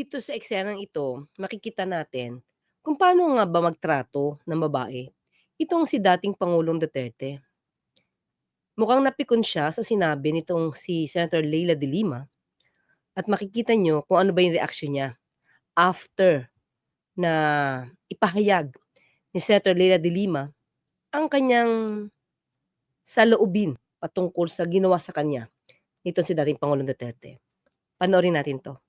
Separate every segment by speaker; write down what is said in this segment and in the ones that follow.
Speaker 1: Dito sa eksenang ito, makikita natin kung paano nga ba magtrato ng babae itong si dating Pangulong Duterte. Mukhang napikon siya sa sinabi nitong si Senator Leila de Lima at makikita nyo kung ano ba yung reaksyon niya after na ipahayag ni Senator Leila de Lima ang kanyang saloobin patungkol sa ginawa sa kanya nitong si dating Pangulong Duterte. Panoorin natin to.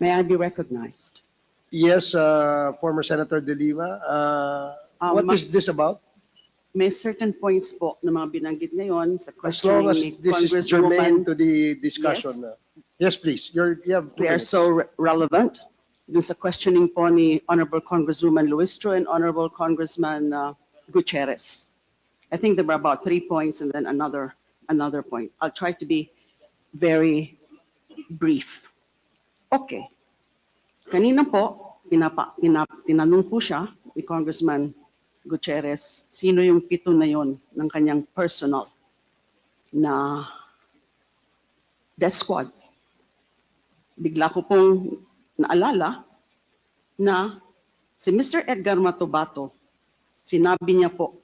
Speaker 2: May I be recognized?
Speaker 3: Yes, uh, former Senator De Lima. Uh,
Speaker 2: Um,
Speaker 3: What is
Speaker 2: Max-
Speaker 3: this about?
Speaker 2: May certain points po na mga binanggit ngayon sa
Speaker 3: As long
Speaker 2: questioning
Speaker 3: as
Speaker 2: ni
Speaker 3: this is germane
Speaker 2: Congresswoman.
Speaker 3: to the discussion. uh, Yes, please. You're, you have two
Speaker 2: They are
Speaker 3: minutes.
Speaker 2: so re- relevant. Dun sa questioning po ni Honorable Congresswoman Luistro and Honorable Congressman uh, Gutierrez. I think there were about three points and then another, another point. I'll try to be very brief. Okay. Kanina po, pinapa, pinap, tinanong po siya ni Congressman Gutierrez, sino yung pito na yon ng kanyang personal na death squad. Bigla ko pong naalala na si Mr. Edgar Matubato, sinabi niya po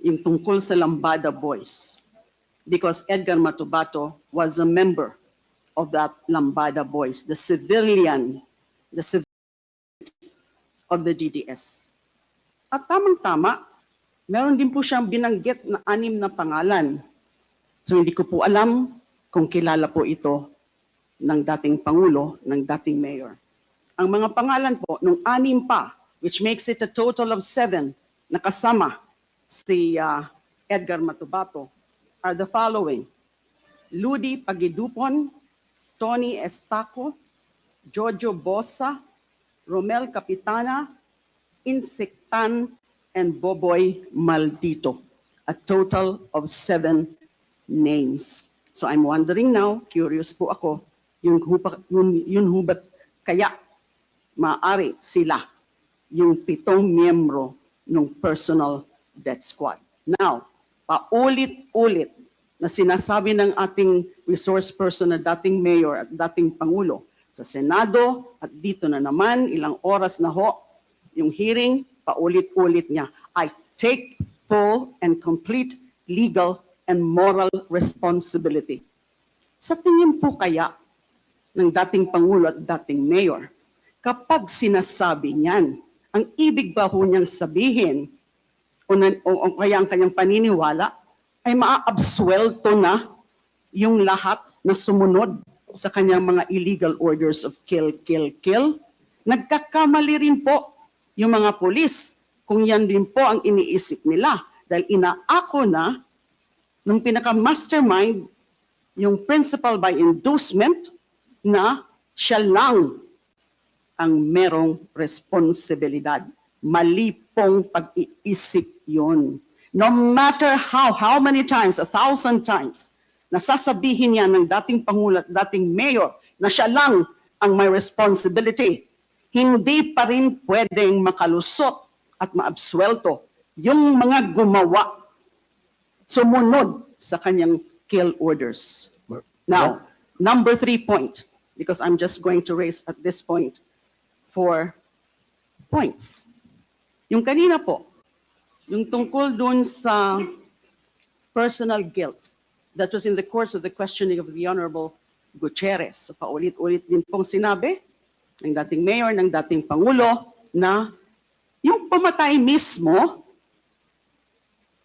Speaker 2: yung tungkol sa Lambada Boys because Edgar Matubato was a member of that Lambada Boys, the civilian, the civilian of the DDS. At tamang-tama, meron din po siyang binanggit na anim na pangalan. So hindi ko po alam kung kilala po ito ng dating Pangulo, ng dating Mayor. Ang mga pangalan po, nung anim pa, which makes it a total of seven, nakasama si ah, Edgar Matubato, are the following. Ludi Pagidupon, Tony Estaco, Jojo Bosa, Romel Capitana, Insektan, and Boboy Maldito. A total of seven names. So I'm wondering now, curious po ako, huba, yun, yun hubat kaya maari sila yung pitong miyembro ng personal death squad. Now, paulit-ulit na sinasabi ng ating resource person na dating mayor at dating pangulo sa Senado at dito na naman, ilang oras na ho, yung hearing, paulit-ulit niya, I take full and complete legal and moral responsibility. Sa tingin po kaya ng dating Pangulo at dating Mayor, kapag sinasabi niyan, ang ibig ba ho niyang sabihin o, na, o, o kaya ang kanyang paniniwala ay maaabsuelto na yung lahat na sumunod sa kanyang mga illegal orders of kill, kill, kill? Nagkakamali rin po yung mga polis kung yan din po ang iniisip nila dahil inaako na nung pinaka-mastermind yung principal by inducement na siya lang ang merong responsibilidad. Mali pong pag-iisip yun. No matter how, how many times, a thousand times, nasasabihin niya ng dating Pangulo at dating Mayor na siya lang ang may responsibility, hindi pa rin pwedeng makalusot at maabsuelto yung mga gumawa sumunod sa kanyang kill orders. Now, number three point, because I'm just going to raise at this point four points. Yung kanina po, yung tungkol dun sa personal guilt that was in the course of the questioning of the Honorable Gutierrez. So paulit-ulit din pong sinabi ng dating mayor, ng dating pangulo, na yung pumatay mismo,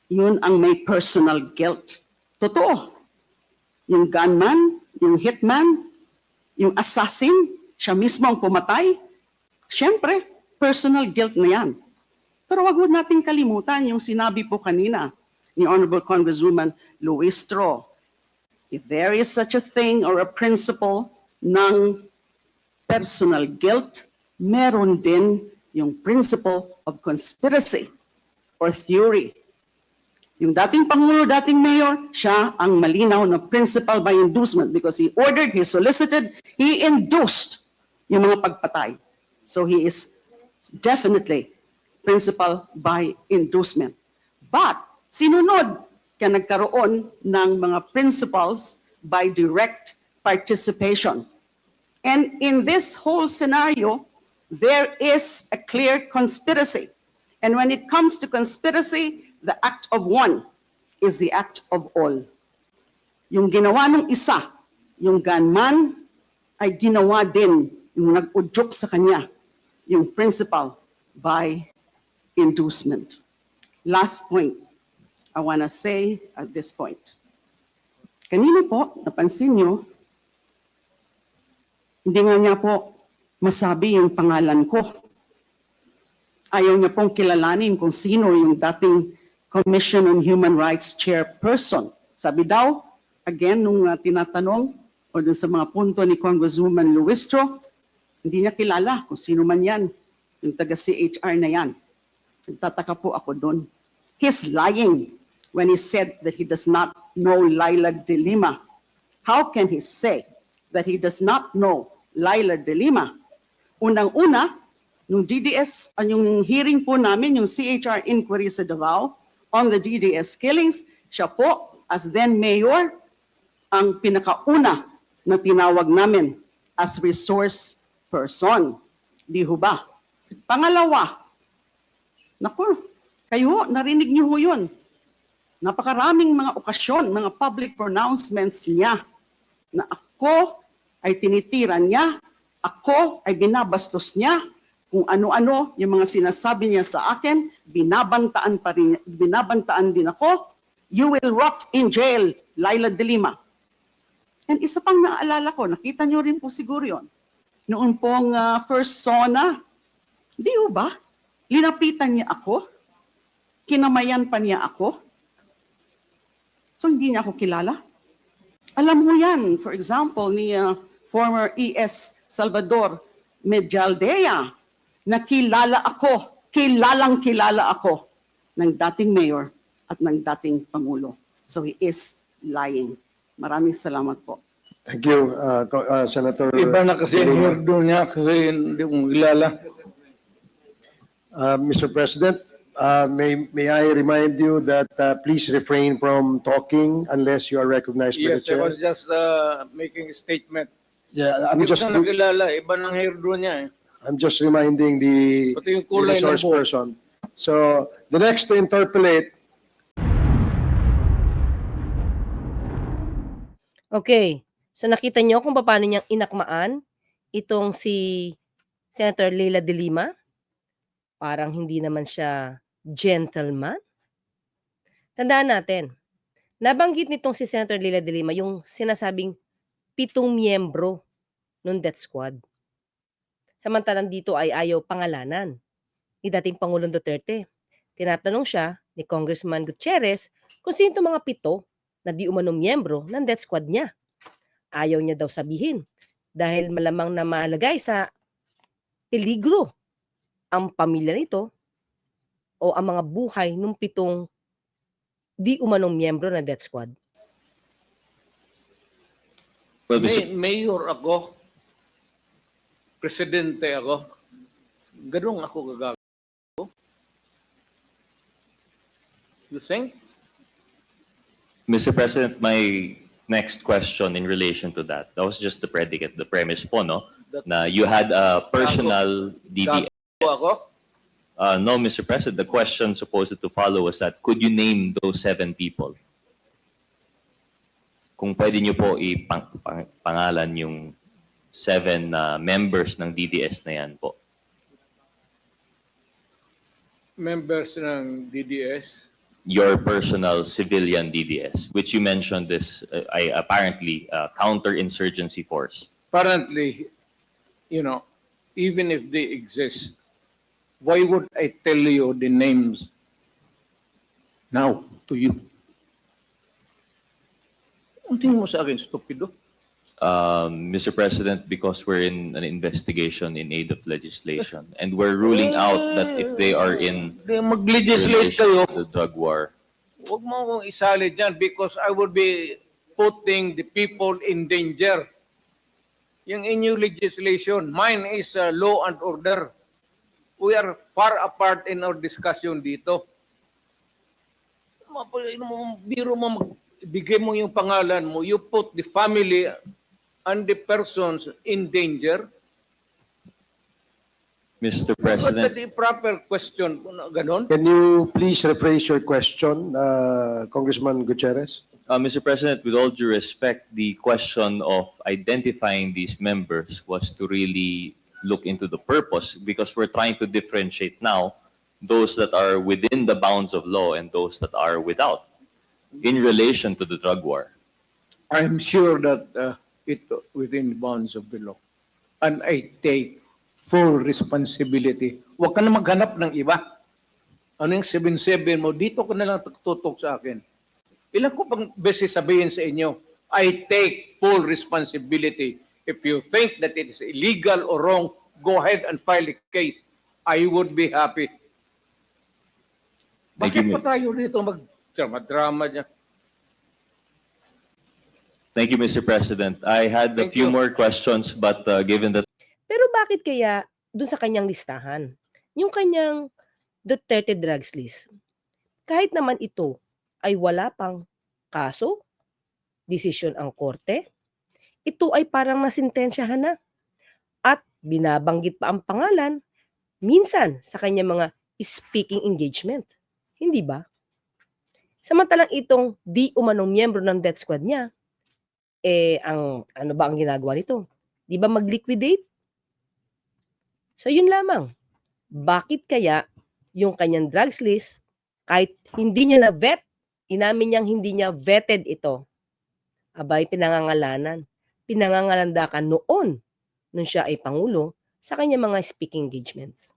Speaker 2: yun ang may personal guilt. Totoo. Yung gunman, yung hitman, yung assassin, siya mismo ang pumatay. Siyempre, personal guilt na yan. Pero wag mo nating kalimutan yung sinabi po kanina ni Honorable Congresswoman Luistro. If there is such a thing or a principle ng personal guilt, meron din yung principle of conspiracy or theory. Yung dating Pangulo, dating Mayor, siya ang malinaw na principal by inducement because he ordered, he solicited, he induced yung mga pagpatay. So he is definitely principal by inducement. But sinunod kaya nagkaroon ng mga principals by direct participation. And in this whole scenario, there is a clear conspiracy. And when it comes to conspiracy, the act of one is the act of all. Yung ginawa ng isa, yung gunman, ay ginawa din yung nag-udyok sa kanya, yung principal by inducement. Last point I want to say at this point. Kanina po, napansin nyo, hindi nga niya po masabi yung pangalan ko. Ayaw niya pong kilalanin kung sino yung dating Commission on Human Rights chairperson. Sabi daw, again, nung uh, tinatanong o dun sa mga punto ni Congresswoman Luistro, hindi niya kilala kung sino man yan, yung taga-CHR na yan. Nagtataka po ako doon. He's lying when he said that he does not know Laila de Lima. How can he say that he does not know Laila de Lima? Unang-una, nung DDS, uh, yung hearing po namin, yung CHR inquiry sa Davao on the DDS killings, siya po, as then mayor, ang pinakauna na tinawag namin as resource person. Di ho ba? Pangalawa, naku, kayo, narinig niyo ho yun. Napakaraming mga okasyon, mga public pronouncements niya na ako ay tinitiran niya, ako ay binabastos niya, kung ano-ano yung mga sinasabi niya sa akin, binabantaan pa rin, binabantaan din ako, you will rot in jail, Laila de Lima. And isa pang naalala ko, nakita niyo rin po siguro yon. Noon pong ah, first SONA, di ba? Linapitan niya ako, kinamayan pa niya ako. So hindi niya ako kilala. Alam mo yan, for example, ni ah, former ES Salvador Medialdea, na kilala ako, kilalang kilala ako ng dating mayor at ng dating pangulo. So he is lying. Maraming salamat po.
Speaker 3: Thank you, uh, uh, Senator.
Speaker 4: Iba na kasi hirdo niya kasi hindi ko kilala.
Speaker 3: Uh, Mr. President, uh, may, may I remind you that uh, please refrain from talking unless you are recognized by the
Speaker 4: Yes, I
Speaker 3: chair.
Speaker 4: was just uh, making a statement.
Speaker 3: Yeah, I'm
Speaker 4: Hindi ko
Speaker 3: just,
Speaker 4: siya nakilala, iba ng hirdo niya eh.
Speaker 3: I'm just reminding the
Speaker 4: Pati yung
Speaker 3: the
Speaker 4: kulay ng
Speaker 3: resource
Speaker 4: buhok.
Speaker 3: person. So the next to interpolate
Speaker 1: Okay. So nakita niyo kung paano niyang inakmaan itong si Senator Leila de Lima? Parang hindi naman siya gentleman. Tandaan natin, nabanggit nitong si Senator Leila de Lima yung sinasabing pitong miyembro ng death squad. Samantalang dito ay ayaw pangalanan ni dating Pangulong Duterte. Tinatanong siya ni Congressman Gutierrez kung sino itong mga pito na di umanong miyembro ng death squad niya. Ayaw niya daw sabihin dahil malamang na malagay sa peligro ang pamilya nito o ang mga buhay ng pitong di umanong miyembro ng death squad.
Speaker 5: Well,
Speaker 4: May, mayor ako, presidente ako, ganun ako gagawin. You think?
Speaker 5: Mr. President, my next question in relation to that, that was just the predicate, the premise po, no?
Speaker 4: That-
Speaker 5: Na you had a personal DDS.
Speaker 4: Ako?
Speaker 5: Uh, no, Mr. President, the question supposed to follow was that, could you name those seven people? Kung pwede niyo po ipangalan yung seven uh, members ng DDS na yan po.
Speaker 4: Members ng DDS.
Speaker 5: Your personal civilian DDS, which you mentioned this, uh, I apparently uh, counter-insurgency force.
Speaker 4: Apparently, you know, even if they exist, why would I tell you the names now to you? Ang tingin mo sa akin, stupido?
Speaker 5: Um, Mr. President, because we're in an investigation in aid of legislation, and we're ruling out that if they are in
Speaker 4: Di mag-legislate kayo,
Speaker 5: to the drug war,
Speaker 4: huwag mo akong isali dyan because I would be putting the people in danger. Yung inyong legislation, mine is uh, law and order. We are far apart in our discussion dito. biro mo, bigay mo yung pangalan mo, you put the family and the persons in danger.
Speaker 5: Mr.
Speaker 4: But
Speaker 5: President,
Speaker 4: the proper question, ganon?
Speaker 3: Can you please rephrase your question, uh, Congressman Gutierrez?
Speaker 5: uh, Mr. President, with all due respect, the question of identifying these members was to really look into the purpose because we're trying to differentiate now those that are within the bounds of law and those that are without in relation to the drug war.
Speaker 4: I'm sure that uh, it within bounds of the law. And I take full responsibility. Huwag ka na maghanap ng iba. Ano yung 7-7 mo, dito ka na lang tutok sa akin. Ilan ko pang beses sabihin sa inyo, I take full responsibility. If you think that it is illegal or wrong, go ahead and file a case. I would be happy.
Speaker 5: Thank
Speaker 4: Bakit
Speaker 5: you,
Speaker 4: pa tayo dito mag-drama dyan?
Speaker 5: Thank you, Mr. President. I had a
Speaker 4: Thank
Speaker 5: few
Speaker 4: you.
Speaker 5: more questions, but uh, given that
Speaker 1: Pero bakit kaya dun sa kanyang listahan, yung kanyang Duterte drugs list, kahit naman ito ay wala pang kaso, desisyon ang korte, ito ay parang nasintensyahan na. At binabanggit pa ang pangalan, minsan sa kanyang mga speaking engagement. Hindi ba? Samantalang itong di umanong miyembro ng death squad niya, eh, ang ano ba ang ginagawa nito? Di ba mag-liquidate? So yun lamang. Bakit kaya yung kanyang drugs list, kahit hindi niya na vet, inamin niyang hindi niya vetted ito, abay pinangangalanan, pinangangalandakan noon nung siya ay Pangulo sa kanyang mga speaking engagements.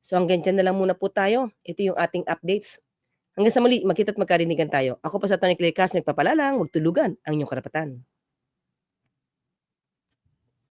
Speaker 1: So hanggang dyan na lang muna po tayo. Ito yung ating updates. Hanggang sa muli, magkita't magkarinigan tayo. Ako pa sa Tony Claire Cas, nagpapalalang, huwag tulugan ang inyong karapatan.